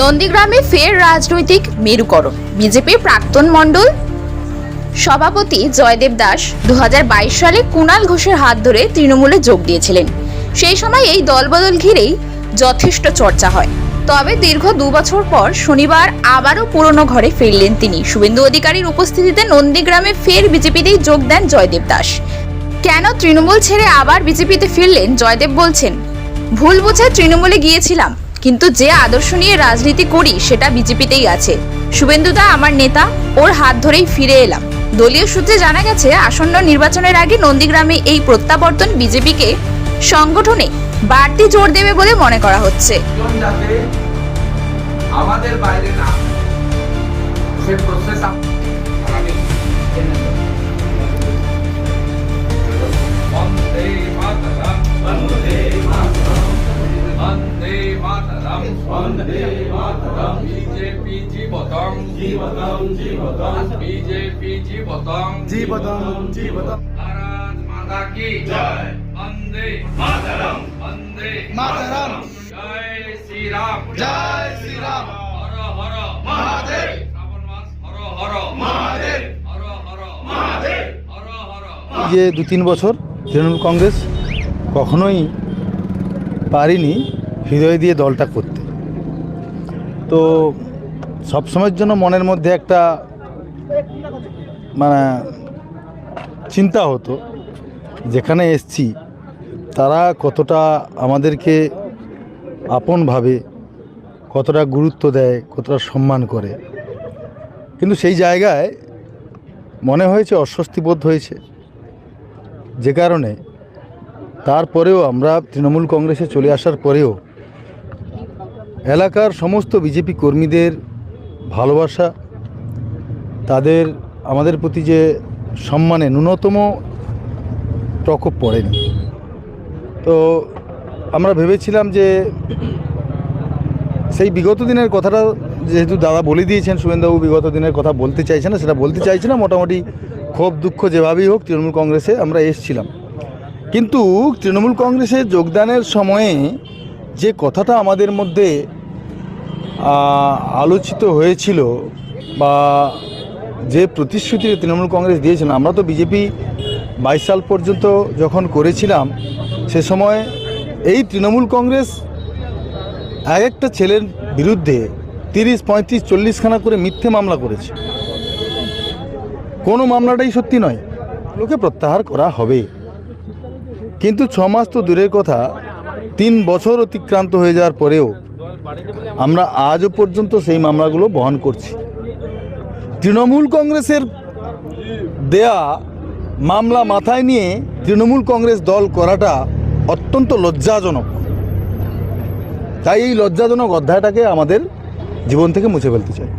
নন্দীগ্রামে ফের রাজনৈতিক মেরুকরণ। বিজেপির প্রাক্তন মণ্ডল সভাপতি জয়দেব দাস দু হাজার বাইশ সালে কুণাল ঘোষের হাত ধরে তৃণমূলে যোগ দিয়েছিলেন। সেই সময় এই দলবদল ঘিরেই যথেষ্ট চর্চা হয়। তবে দীর্ঘ দু বছর পর শনিবার আবারও পুরনো ঘরে ফিরলেন তিনি। শুভেন্দু অধিকারীর উপস্থিতিতে নন্দীগ্রামে ফের বিজেপিতেই যোগ দেন জয়দেব দাস। কেন তৃণমূল ছেড়ে আবার বিজেপিতে ফিরলেন জয়দেব বলছেন, ভুল বুঝে তৃণমূলে গিয়েছিলাম। কিন্তু যে আদর্শ নিয়ে রাজনীতি করি, সেটা বিজেপিতেই আছে। শুভেন্দুদা আমার নেতা, ওর হাত ধরেই ফিরে এলাম। দলীয় সূত্রে জানা গেছে, আসন্ন নির্বাচনের আগে নন্দীগ্রামে এই প্রত্যাবর্তন বিজেপিকে সংগঠনে বাড়তি জোর দেবে বলে মনে করা হচ্ছে। আমাদের বাইরে না মাতরম বন্দে মাতরম বিজেপি জীবতম জীবতম জীবতম বিজেপি জীবতম জীবতম জীবতম ভারত মাতা কি জয় বন্দে মাতরম বন্দে মাতরম। জয় শ্রীরাম জয় শ্রীরাম। হর হর মহাদেব। শ্রাবণ মাস হর হর মহাদেব। হর হর মহাদেব। হর হর যে দু তিন বছর তৃণমূল কংগ্রেস কখনোই পারিনি হৃদয় দিয়ে দলটা করতে তো সবসময়ের জন্য মনের মধ্যে একটা মানে চিন্তা হতো, যেখানে এসছি, তারা কতটা আমাদেরকে আপনভাবে কতটা গুরুত্ব দেয়, কতটা সম্মান করে। কিন্তু সেই জায়গায় মনে হয়েছে, অস্বস্তিবোধ হয়েছে। যে কারণে তারপরেও আমরা তৃণমূল কংগ্রেসে চলে আসার পরেও এলাকার সমস্ত বিজেপি কর্মীদের ভালোবাসা, তাদের, আমাদের প্রতি যে সম্মানে ন্যূনতম প্রকোপ পড়েনি। তো আমরা ভেবেছিলাম যে সেই বিগত দিনের কথাটা যেহেতু দাদা বলে দিয়েছেন, শুভেন্দুবাবু বিগত দিনের কথা বলতে চাইছে না, সেটা বলতে চাইছে না, মোটামুটি ক্ষোভ দুঃখ যেভাবেই হোক তৃণমূল কংগ্রেসে আমরা এসছিলাম। কিন্তু তৃণমূল কংগ্রেসে যোগদানের সময়ে যে কথাটা আমাদের মধ্যে আলোচিত হয়েছিল বা যে প্রতিশ্রুতি তৃণমূল কংগ্রেস দিয়েছিল, আমরা তো বিজেপি বাইশ সাল পর্যন্ত যখন করেছিলাম, সে সময় এই তৃণমূল কংগ্রেস এক একটা ছেলের বিরুদ্ধে তিরিশ, পঁয়ত্রিশ, চল্লিশখানা করে মিথ্যে মামলা করেছে। কোনো মামলাটাই সত্যি নয়। লোকে প্রত্যাহার করা হবে। কিন্তু ছ মাস তো দূরের কথা। তিন বছর অতিক্রান্ত হয়ে যাওয়ার পরেও আমরা আজও পর্যন্ত সেই মামলাগুলো বহন করছি। তৃণমূল কংগ্রেসের দেয়া মামলা মাথায় নিয়ে তৃণমূল কংগ্রেস দল করাটা অত্যন্ত লজ্জাজনক। তাই এই লজ্জাজনক অধ্যায়টাকে আমাদের জীবন থেকে মুছে ফেলতে চাই।